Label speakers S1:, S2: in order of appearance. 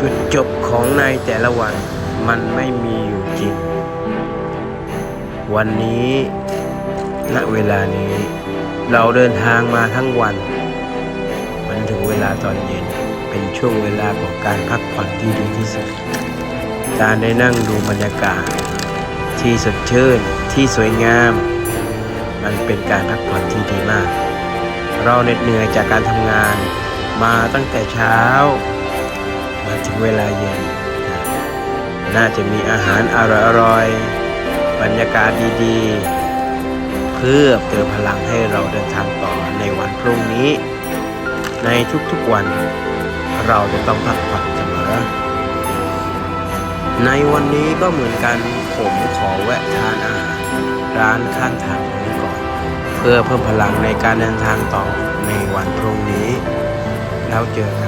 S1: จุดจบของในแต่ละวันมันไม่มีอยู่จริง วันนี้ ณ เวลานี้ เราเดินทางมาทั้งวัน มันถึงเวลาตอนเย็นเป็นช่วงเวลาของการพักผ่อนที่ดีที่สุด การได้นั่งดูบรรยากาศ ที่สดชื่นที่สวยงาม มันเป็นการพักผ่อนที่ดีมาก เราเหน็ดเหนื่อยจากการทำงานมาตั้งแต่เช้า มาถึงเวลาเย็น น่าจะมีอาหารอร่อยๆ บรรยากาศดีๆ เพื่อเติมพลังให้เราเดินทางต่อในวันพรุ่งนี้ ในทุกๆวัน เราจะต้องพักผ่อนเสมอ ในวันนี้ก็เหมือนกันผมขอแวะทานอาหารร้านข้างทางนี้ก่อน เพื่อเพิ่มพลังในการเดินทางต่อในวันพรุ่งนี้ แล้วเจอกัน